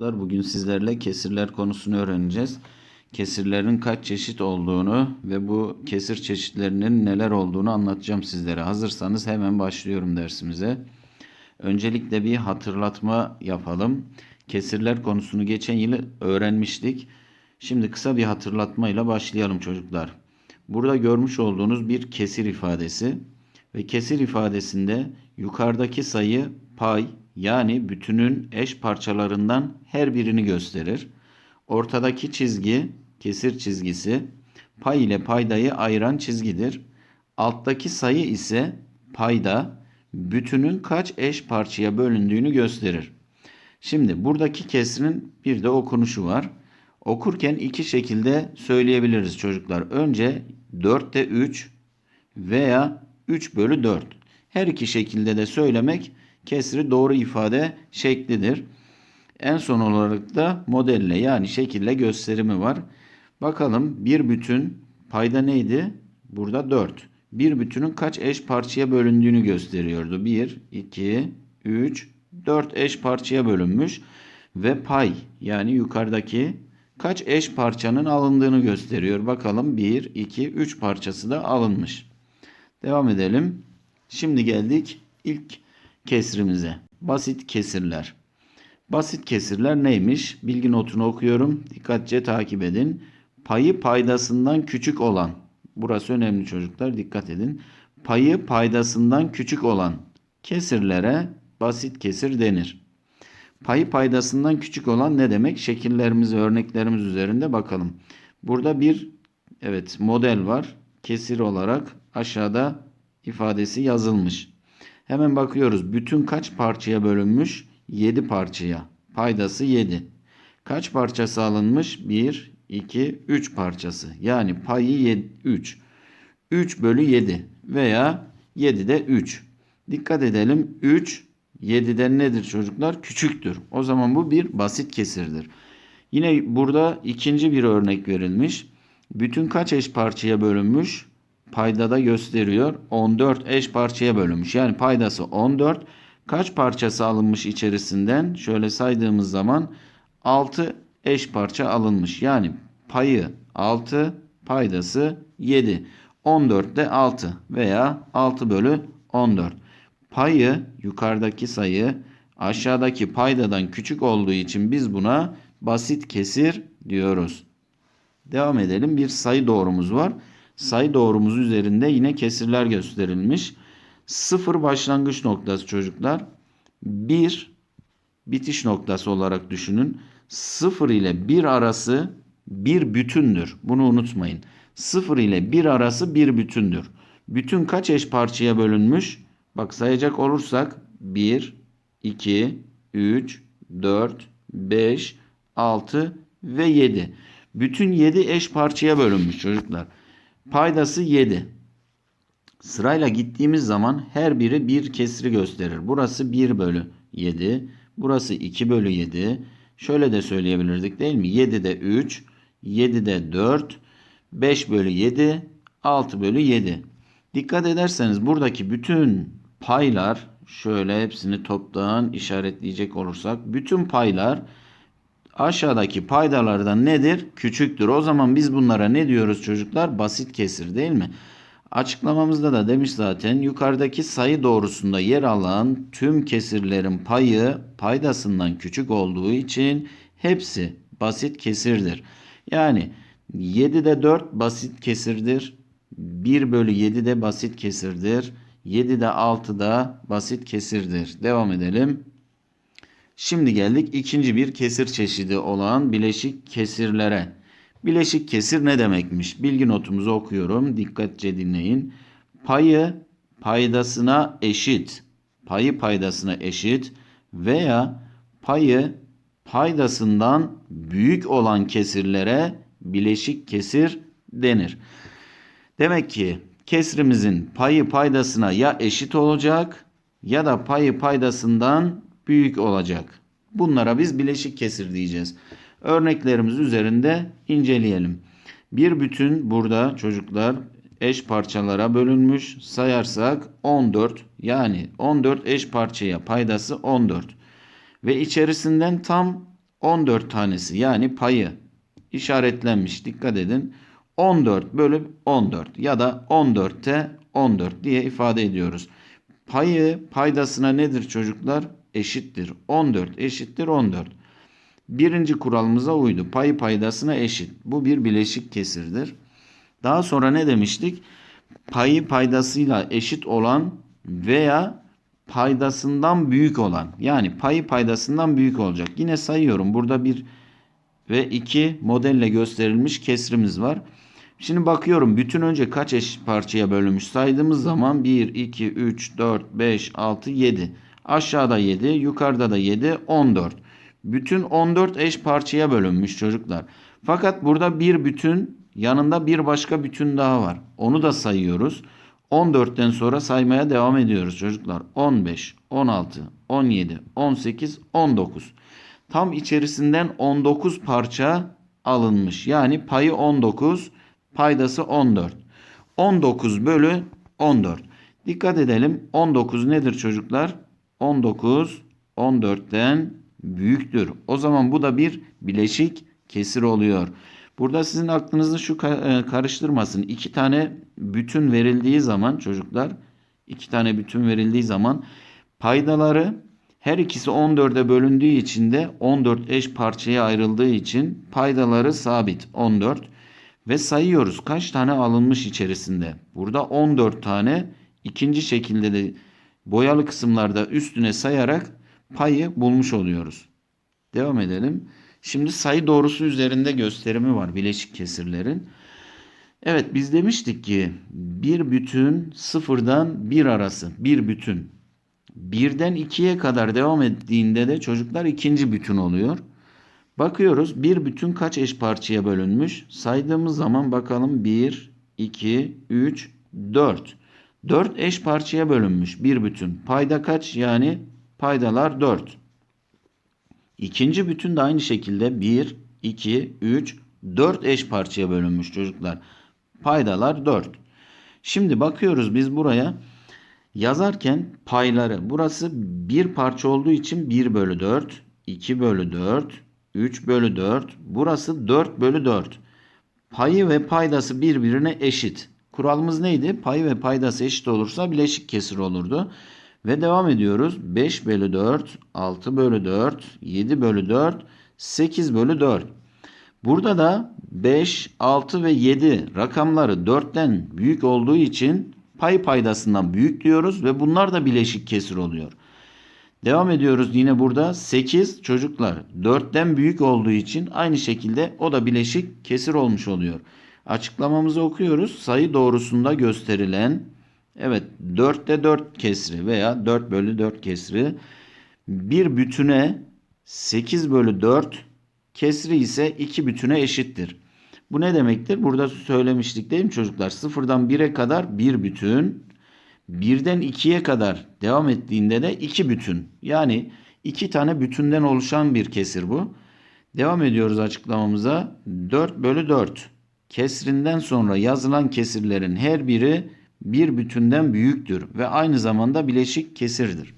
Çocuklar, Bugün sizlerle kesirler konusunu öğreneceğiz. Kesirlerin kaç çeşit olduğunu ve bu kesir çeşitlerinin neler olduğunu anlatacağım sizlere. Hazırsanız hemen başlıyorum dersimize. Öncelikle bir hatırlatma yapalım. Kesirler konusunu geçen yıl öğrenmiştik. Şimdi kısa bir hatırlatmayla başlayalım çocuklar. Burada görmüş olduğunuz bir kesir ifadesi ve kesir ifadesinde yukarıdaki sayı pay yani bütünün eş parçalarından her birini gösterir. Ortadaki çizgi kesir çizgisi pay ile paydayı ayıran çizgidir. Alttaki sayı ise payda bütünün kaç eş parçaya bölündüğünü gösterir. Şimdi buradaki kesrin bir de okunuşu var. Okurken iki şekilde söyleyebiliriz çocuklar. Önce 4'te 3 veya 3 bölü 4. Her iki şekilde de söylemek kesri doğru ifade şeklidir. En son olarak da modelle yani şekille gösterimi var. Bakalım bir bütün payda neydi? Burada 4. Bir bütünün kaç eş parçaya bölündüğünü gösteriyordu. 1, 2, 3, 4 eş parçaya bölünmüş ve pay yani yukarıdaki kaç eş parçanın alındığını gösteriyor. Bakalım 1, 2, 3 parçası da alınmış. Devam edelim. Şimdi geldik ilk kesrimize. Basit kesirler. Basit kesirler neymiş? Bilgi notunu okuyorum. Dikkatlice takip edin. Payı paydasından küçük olan. Burası önemli çocuklar. Dikkat edin. Payı paydasından küçük olan kesirlere basit kesir denir. Payı paydasından küçük olan ne demek? Şekillerimiz örneklerimiz üzerinde bakalım. Burada bir evet model var. Kesir olarak aşağıda ifadesi yazılmış. Hemen bakıyoruz. Bütün kaç parçaya bölünmüş? 7 parçaya. Paydası 7. Kaç parçası alınmış? 1, 2, 3 parçası. Yani payı 3. 3 bölü 7 veya 7'de 3. Dikkat edelim. 3 7'den nedir çocuklar? Küçüktür. O zaman bu bir basit kesirdir. Yine burada ikinci bir örnek verilmiş. Bütün kaç eş parçaya bölünmüş? Payda da gösteriyor. 14 eş parçaya bölünmüş. Yani paydası 14. Kaç parçası alınmış içerisinden? Şöyle saydığımız zaman 6 eş parça alınmış. Yani payı 6, paydası 7. 14 de 6 veya 6 bölü 14. Payı yukarıdaki sayı aşağıdaki paydadan küçük olduğu için biz buna basit kesir diyoruz. Devam edelim. Bir sayı doğrumuz var. Sayı doğrumuz üzerinde yine kesirler gösterilmiş. 0 başlangıç noktası çocuklar. 1 bitiş noktası olarak düşünün. 0 ile 1 arası bir bütündür. Bunu unutmayın. 0 ile 1 arası bir bütündür. Bütün kaç eş parçaya bölünmüş? Bak sayacak olursak 1, 2, 3, 4, 5, 6 ve 7. Bütün 7 eş parçaya bölünmüş çocuklar. Paydası 7. Sırayla gittiğimiz zaman her biri bir kesri gösterir. Burası 1 bölü 7. Burası 2 bölü 7. Şöyle de söyleyebilirdik değil mi? 7'de 3, 7'de 4, 5 bölü 7, 6 bölü 7. Dikkat ederseniz buradaki bütün paylar şöyle hepsini toptan işaretleyecek olursak bütün paylar aşağıdaki paydalardan nedir? Küçüktür. O zaman biz bunlara ne diyoruz çocuklar? Basit kesir değil mi? Açıklamamızda da demiş zaten yukarıdaki sayı doğrusunda yer alan tüm kesirlerin payı paydasından küçük olduğu için hepsi basit kesirdir. Yani 7'de 4 basit kesirdir. 1 bölü 7 de basit kesirdir. 7'de 6 da basit kesirdir. Devam edelim. Şimdi geldik ikinci bir kesir çeşidi olan bileşik kesirlere. Bileşik kesir ne demekmiş? Bilgi notumuzu okuyorum. Dikkatlice dinleyin. Payı paydasına eşit, payı paydasına eşit veya payı paydasından büyük olan kesirlere bileşik kesir denir. Demek ki kesrimizin payı paydasına ya eşit olacak ya da payı paydasından büyük olacak. Bunlara biz bileşik kesir diyeceğiz. Örneklerimiz üzerinde inceleyelim. Bir bütün burada çocuklar eş parçalara bölünmüş. Sayarsak 14 yani 14 eş parçaya paydası 14. Ve içerisinden tam 14 tanesi yani payı işaretlenmiş. Dikkat edin. 14 bölü 14 ya da 14'te 14 diye ifade ediyoruz. Payı paydasına nedir çocuklar? Eşittir. 14 eşittir 14. Birinci kuralımıza uydu. Payı paydasına eşit. Bu bir bileşik kesirdir. Daha sonra ne demiştik? Payı paydasıyla eşit olan veya paydasından büyük olan. Yani payı paydasından büyük olacak. Yine sayıyorum. Burada bir ve iki modelle gösterilmiş kesrimiz var. Şimdi bakıyorum bütün önce kaç eşit parçaya bölünmüş saydığımız zaman 1, 2, 3, 4, 5, 6, 7. Aşağıda 7, yukarıda da 7, 14. Bütün 14 eş parçaya bölünmüş çocuklar. Fakat burada bir bütün yanında bir başka bütün daha var. Onu da sayıyoruz. 14'ten sonra saymaya devam ediyoruz çocuklar. 15, 16, 17, 18, 19. Tam içerisinden 19 parça alınmış. Yani payı 19, paydası 14. 19 bölü 14. Dikkat edelim. 19 nedir çocuklar? 19 14'ten büyüktür. O zaman bu da bir bileşik kesir oluyor. Burada sizin aklınızı şu e, karıştırmasın. İki tane bütün verildiği zaman çocuklar iki tane bütün verildiği zaman paydaları her ikisi 14'e bölündüğü için de 14 eş parçaya ayrıldığı için paydaları sabit 14 ve sayıyoruz kaç tane alınmış içerisinde. Burada 14 tane ikinci şekilde de boyalı kısımlarda üstüne sayarak payı bulmuş oluyoruz. Devam edelim. Şimdi sayı doğrusu üzerinde gösterimi var bileşik kesirlerin. Evet biz demiştik ki bir bütün sıfırdan bir arası bir bütün. Birden ikiye kadar devam ettiğinde de çocuklar ikinci bütün oluyor. Bakıyoruz bir bütün kaç eş parçaya bölünmüş? Saydığımız zaman bakalım 1, 2, 3, 4. 4 eş parçaya bölünmüş bir bütün. Payda kaç? Yani paydalar 4. İkinci bütün de aynı şekilde 1, 2, 3, 4 eş parçaya bölünmüş çocuklar. Paydalar 4. Şimdi bakıyoruz biz buraya yazarken payları burası bir parça olduğu için 1 bölü 4, 2 bölü 4, 3 bölü 4. Burası 4 bölü 4. Payı ve paydası birbirine eşit. Kuralımız neydi? Payı ve paydası eşit olursa bileşik kesir olurdu. Ve devam ediyoruz. 5 bölü 4, 6 bölü 4, 7 bölü 4, 8 bölü 4. Burada da 5, 6 ve 7 rakamları 4'ten büyük olduğu için pay paydasından büyük diyoruz ve bunlar da bileşik kesir oluyor. Devam ediyoruz yine burada 8 çocuklar 4'ten büyük olduğu için aynı şekilde o da bileşik kesir olmuş oluyor. Açıklamamızı okuyoruz. Sayı doğrusunda gösterilen evet 4'te 4 kesri veya 4 bölü 4 kesri bir bütüne 8 bölü 4 kesri ise 2 bütüne eşittir. Bu ne demektir? Burada söylemiştik değil mi çocuklar? Sıfırdan 1'e kadar bir bütün birden ikiye kadar devam ettiğinde de iki bütün. Yani iki tane bütünden oluşan bir kesir bu. Devam ediyoruz açıklamamıza. 4 bölü 4. Kesrinden sonra yazılan kesirlerin her biri bir bütünden büyüktür ve aynı zamanda bileşik kesirdir.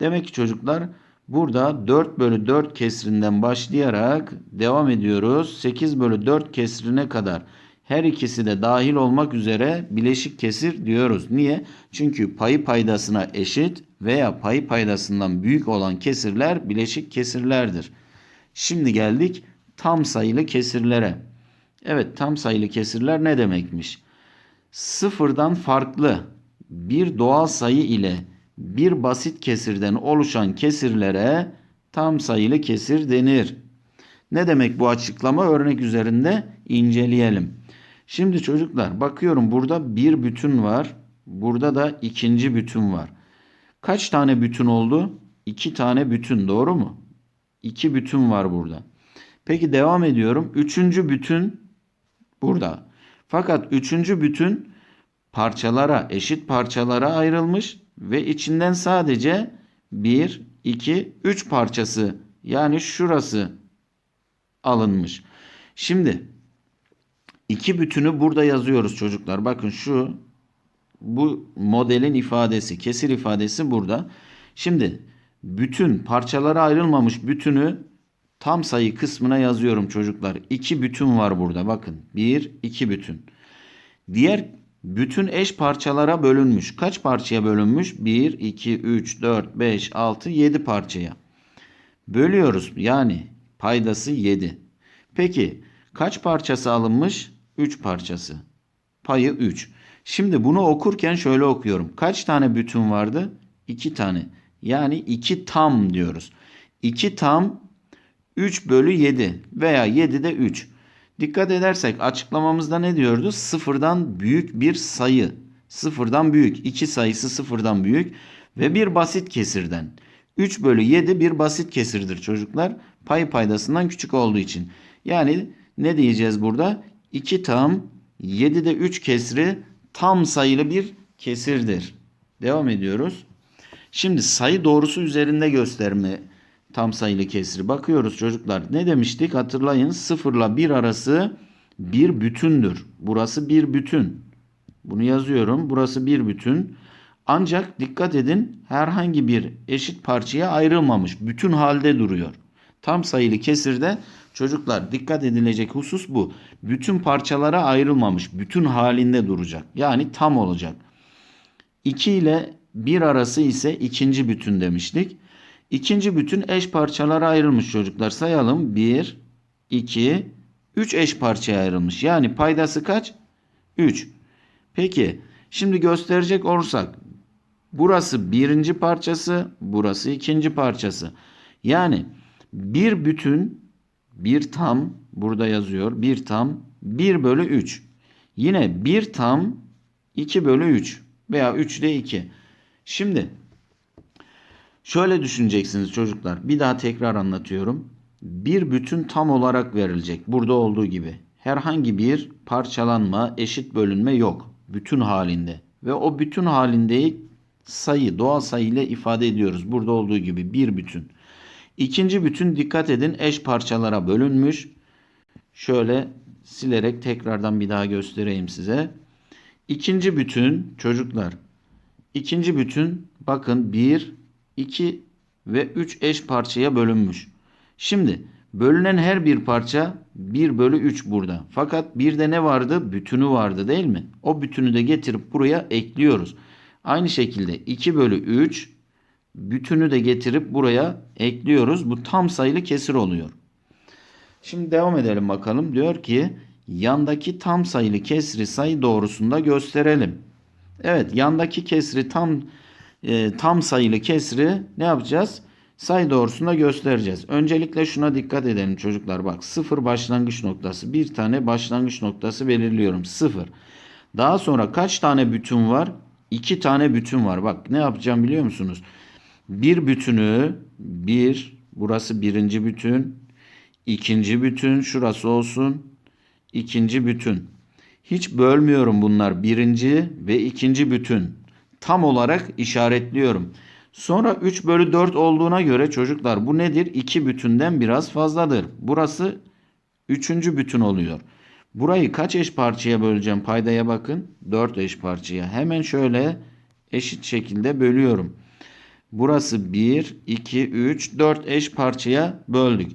Demek ki çocuklar burada 4 bölü 4 kesrinden başlayarak devam ediyoruz. 8 bölü 4 kesrine kadar her ikisi de dahil olmak üzere bileşik kesir diyoruz. Niye? Çünkü payı paydasına eşit veya payı paydasından büyük olan kesirler bileşik kesirlerdir. Şimdi geldik tam sayılı kesirlere. Evet tam sayılı kesirler ne demekmiş? Sıfırdan farklı bir doğal sayı ile bir basit kesirden oluşan kesirlere tam sayılı kesir denir. Ne demek bu açıklama? Örnek üzerinde inceleyelim. Şimdi çocuklar bakıyorum burada bir bütün var. Burada da ikinci bütün var. Kaç tane bütün oldu? İki tane bütün doğru mu? İki bütün var burada. Peki devam ediyorum. Üçüncü bütün burada. Fakat üçüncü bütün parçalara, eşit parçalara ayrılmış ve içinden sadece bir, iki, üç parçası yani şurası alınmış. Şimdi iki bütünü burada yazıyoruz çocuklar. Bakın şu bu modelin ifadesi, kesir ifadesi burada. Şimdi bütün parçalara ayrılmamış bütünü tam sayı kısmına yazıyorum çocuklar. 2 bütün var burada bakın. 1, 2 bütün. Diğer bütün eş parçalara bölünmüş. Kaç parçaya bölünmüş? 1, 2, 3, 4, 5, 6, 7 parçaya. Bölüyoruz yani paydası 7. Peki kaç parçası alınmış? 3 parçası. Payı 3. Şimdi bunu okurken şöyle okuyorum. Kaç tane bütün vardı? 2 tane. Yani 2 tam diyoruz. 2 tam 3 bölü 7 veya 7 de 3. Dikkat edersek açıklamamızda ne diyordu? Sıfırdan büyük bir sayı. Sıfırdan büyük. 2 sayısı sıfırdan büyük ve bir basit kesirden. 3 bölü 7 bir basit kesirdir çocuklar. Pay paydasından küçük olduğu için. Yani ne diyeceğiz burada? 2 tam 7 de 3 kesri tam sayılı bir kesirdir. Devam ediyoruz. Şimdi sayı doğrusu üzerinde gösterme tam sayılı kesri. Bakıyoruz çocuklar. Ne demiştik? Hatırlayın 0 ile 1 arası bir bütündür. Burası bir bütün. Bunu yazıyorum. Burası bir bütün. Ancak dikkat edin herhangi bir eşit parçaya ayrılmamış. Bütün halde duruyor. Tam sayılı kesirde çocuklar dikkat edilecek husus bu. Bütün parçalara ayrılmamış. Bütün halinde duracak. Yani tam olacak. 2 ile 1 arası ise ikinci bütün demiştik. İkinci bütün eş parçalara ayrılmış çocuklar. Sayalım. 1, 2, 3 eş parçaya ayrılmış. Yani paydası kaç? 3. Peki şimdi gösterecek olursak burası birinci parçası, burası ikinci parçası. Yani bir bütün, bir tam burada yazıyor. Bir tam 1 bölü 3. Yine bir tam 2 bölü 3 veya 3 ile 2. Şimdi şöyle düşüneceksiniz çocuklar. Bir daha tekrar anlatıyorum. Bir bütün tam olarak verilecek. Burada olduğu gibi. Herhangi bir parçalanma, eşit bölünme yok. Bütün halinde. Ve o bütün halinde sayı, doğal sayı ile ifade ediyoruz. Burada olduğu gibi bir bütün. İkinci bütün dikkat edin eş parçalara bölünmüş. Şöyle silerek tekrardan bir daha göstereyim size. İkinci bütün çocuklar. İkinci bütün bakın 1, 2 ve 3 eş parçaya bölünmüş. Şimdi bölünen her bir parça 1 bölü 3 burada. Fakat bir de ne vardı? Bütünü vardı değil mi? O bütünü de getirip buraya ekliyoruz. Aynı şekilde 2 bölü 3 bütünü de getirip buraya ekliyoruz. Bu tam sayılı kesir oluyor. Şimdi devam edelim bakalım. Diyor ki yandaki tam sayılı kesri sayı doğrusunda gösterelim. Evet yandaki kesri tam e, tam sayılı kesri ne yapacağız? Sayı doğrusunda göstereceğiz. Öncelikle şuna dikkat edelim çocuklar. Bak sıfır başlangıç noktası. Bir tane başlangıç noktası belirliyorum. Sıfır. Daha sonra kaç tane bütün var? İki tane bütün var. Bak ne yapacağım biliyor musunuz? Bir bütünü bir burası birinci bütün. ikinci bütün şurası olsun. ikinci bütün. Hiç bölmüyorum bunlar. Birinci ve ikinci bütün. Tam olarak işaretliyorum. Sonra 3 bölü 4 olduğuna göre çocuklar bu nedir? 2 bütünden biraz fazladır. Burası 3. bütün oluyor. Burayı kaç eş parçaya böleceğim? Paydaya bakın. 4 eş parçaya. Hemen şöyle eşit şekilde bölüyorum. Burası 1, 2, 3, 4 eş parçaya böldük.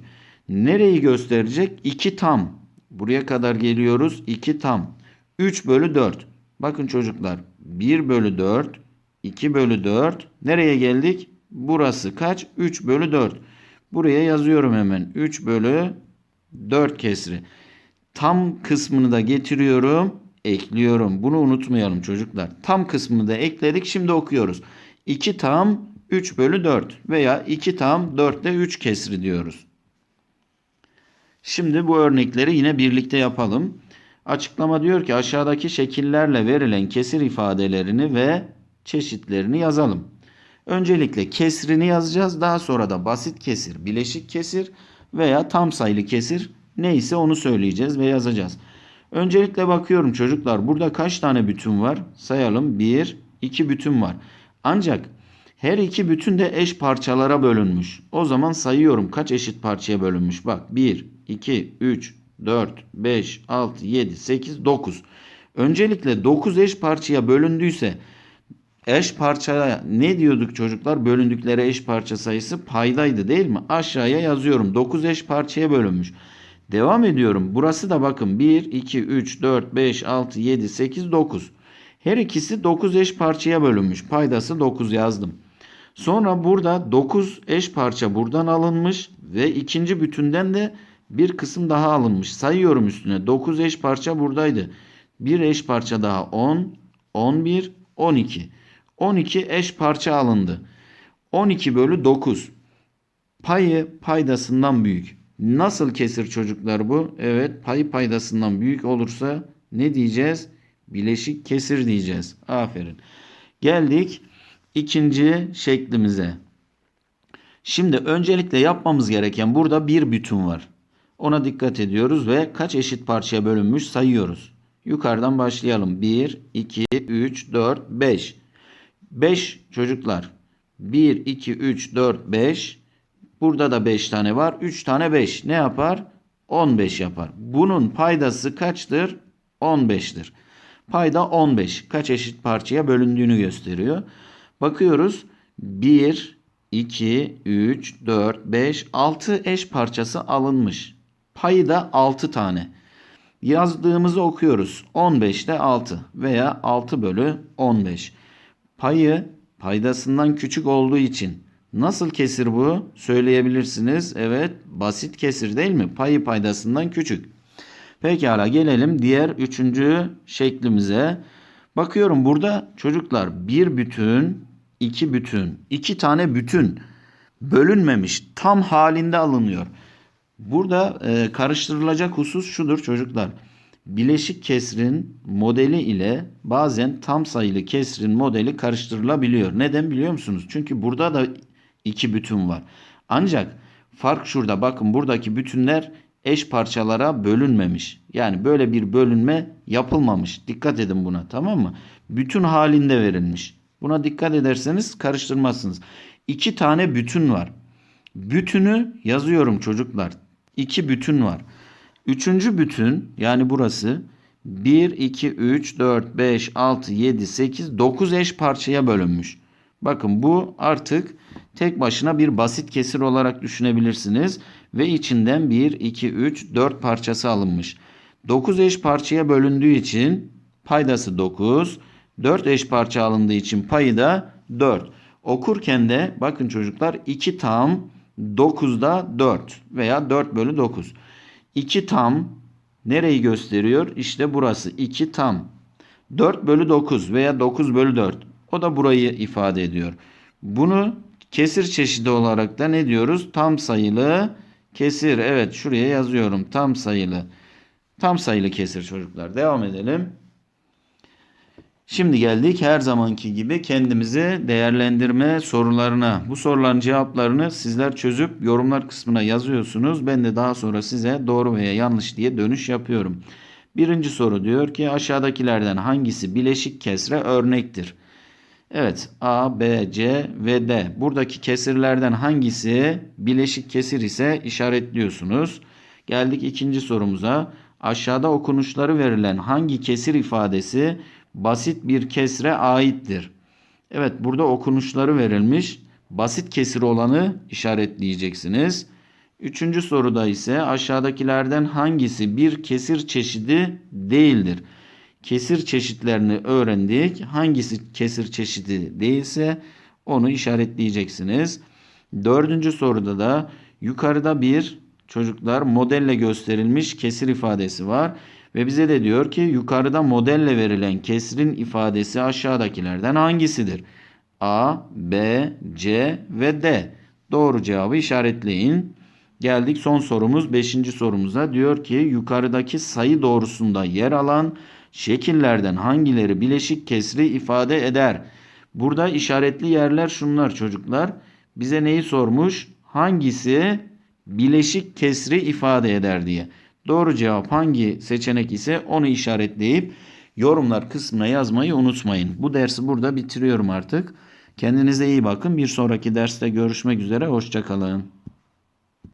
Nereyi gösterecek? 2 tam. Buraya kadar geliyoruz. 2 tam. 3 bölü 4. Bakın çocuklar 1 bölü 4, 2 bölü 4. Nereye geldik? Burası kaç? 3 bölü 4. Buraya yazıyorum hemen. 3 bölü 4 kesri. Tam kısmını da getiriyorum. Ekliyorum. Bunu unutmayalım çocuklar. Tam kısmını da ekledik. Şimdi okuyoruz. 2 tam 3 bölü 4 veya 2 tam 4 ile 3 kesri diyoruz. Şimdi bu örnekleri yine birlikte yapalım. Açıklama diyor ki aşağıdaki şekillerle verilen kesir ifadelerini ve çeşitlerini yazalım. Öncelikle kesrini yazacağız. Daha sonra da basit kesir, bileşik kesir veya tam sayılı kesir neyse onu söyleyeceğiz ve yazacağız. Öncelikle bakıyorum çocuklar burada kaç tane bütün var? Sayalım. 1, 2 bütün var. Ancak her iki bütün de eş parçalara bölünmüş. O zaman sayıyorum kaç eşit parçaya bölünmüş. Bak 1, 2, 3, 4, 5, 6, 7, 8, 9. Öncelikle 9 eş parçaya bölündüyse eş parça ne diyorduk çocuklar? Bölündükleri eş parça sayısı paydaydı değil mi? Aşağıya yazıyorum. 9 eş parçaya bölünmüş. Devam ediyorum. Burası da bakın 1, 2, 3, 4, 5, 6, 7, 8, 9. Her ikisi 9 eş parçaya bölünmüş. Paydası 9 yazdım. Sonra burada 9 eş parça buradan alınmış ve ikinci bütünden de bir kısım daha alınmış. Sayıyorum üstüne. 9 eş parça buradaydı. Bir eş parça daha 10, 11, 12. 12 eş parça alındı. 12 bölü 9. Payı paydasından büyük. Nasıl kesir çocuklar bu? Evet payı paydasından büyük olursa ne diyeceğiz? Bileşik kesir diyeceğiz. Aferin. Geldik ikinci şeklimize. Şimdi öncelikle yapmamız gereken burada bir bütün var. Ona dikkat ediyoruz ve kaç eşit parçaya bölünmüş sayıyoruz. Yukarıdan başlayalım. 1, 2, 3, 4, 5. 5 çocuklar. 1, 2, 3, 4, 5. Burada da 5 tane var. 3 tane 5. Ne yapar? 15 yapar. Bunun paydası kaçtır? 15'tir. Payda 15. Kaç eşit parçaya bölündüğünü gösteriyor. Bakıyoruz. 1, 2, 3, 4, 5, 6 eş parçası alınmış. Payı da 6 tane. Yazdığımızı okuyoruz. 15'te 6 veya 6 bölü 15. Payı paydasından küçük olduğu için nasıl kesir bu? Söyleyebilirsiniz. Evet basit kesir değil mi? Payı paydasından küçük. Pekala gelelim diğer üçüncü şeklimize. Bakıyorum burada çocuklar bir bütün, iki bütün, iki tane bütün bölünmemiş tam halinde alınıyor. Burada e, karıştırılacak husus şudur çocuklar. Bileşik kesrin modeli ile bazen tam sayılı kesrin modeli karıştırılabiliyor. Neden biliyor musunuz? Çünkü burada da iki bütün var. Ancak fark şurada bakın buradaki bütünler eş parçalara bölünmemiş. Yani böyle bir bölünme yapılmamış. Dikkat edin buna tamam mı? Bütün halinde verilmiş. Buna dikkat ederseniz karıştırmazsınız. İki tane bütün var. Bütünü yazıyorum çocuklar. İki bütün var. Üçüncü bütün yani burası 1, 2, 3, 4, 5, 6, 7, 8, 9 eş parçaya bölünmüş. Bakın bu artık tek başına bir basit kesir olarak düşünebilirsiniz. Ve içinden 1, 2, 3, 4 parçası alınmış. 9 eş parçaya bölündüğü için paydası 9. 4 eş parça alındığı için payı da 4. Okurken de bakın çocuklar 2 tam 9'da 4 veya 4 bölü 9. 2 tam nereyi gösteriyor? İşte burası 2 tam. 4 bölü 9 veya 9 bölü 4. O da burayı ifade ediyor. Bunu kesir çeşidi olarak da ne diyoruz? Tam sayılı kesir. Evet şuraya yazıyorum. Tam sayılı. Tam sayılı kesir çocuklar. Devam edelim. Şimdi geldik her zamanki gibi kendimizi değerlendirme sorularına. Bu soruların cevaplarını sizler çözüp yorumlar kısmına yazıyorsunuz. Ben de daha sonra size doğru veya yanlış diye dönüş yapıyorum. Birinci soru diyor ki aşağıdakilerden hangisi bileşik kesre örnektir? Evet A, B, C ve D. Buradaki kesirlerden hangisi bileşik kesir ise işaretliyorsunuz. Geldik ikinci sorumuza. Aşağıda okunuşları verilen hangi kesir ifadesi basit bir kesre aittir? Evet burada okunuşları verilmiş. Basit kesir olanı işaretleyeceksiniz. Üçüncü soruda ise aşağıdakilerden hangisi bir kesir çeşidi değildir? Kesir çeşitlerini öğrendik. Hangisi kesir çeşidi değilse onu işaretleyeceksiniz. Dördüncü soruda da yukarıda bir çocuklar modelle gösterilmiş kesir ifadesi var. Ve bize de diyor ki yukarıda modelle verilen kesrin ifadesi aşağıdakilerden hangisidir? A, B, C ve D. Doğru cevabı işaretleyin. Geldik son sorumuz 5. sorumuza. Diyor ki yukarıdaki sayı doğrusunda yer alan şekillerden hangileri bileşik kesri ifade eder? Burada işaretli yerler şunlar çocuklar. Bize neyi sormuş? Hangisi bileşik kesri ifade eder diye. Doğru cevap hangi seçenek ise onu işaretleyip yorumlar kısmına yazmayı unutmayın. Bu dersi burada bitiriyorum artık. Kendinize iyi bakın. Bir sonraki derste görüşmek üzere. Hoşçakalın.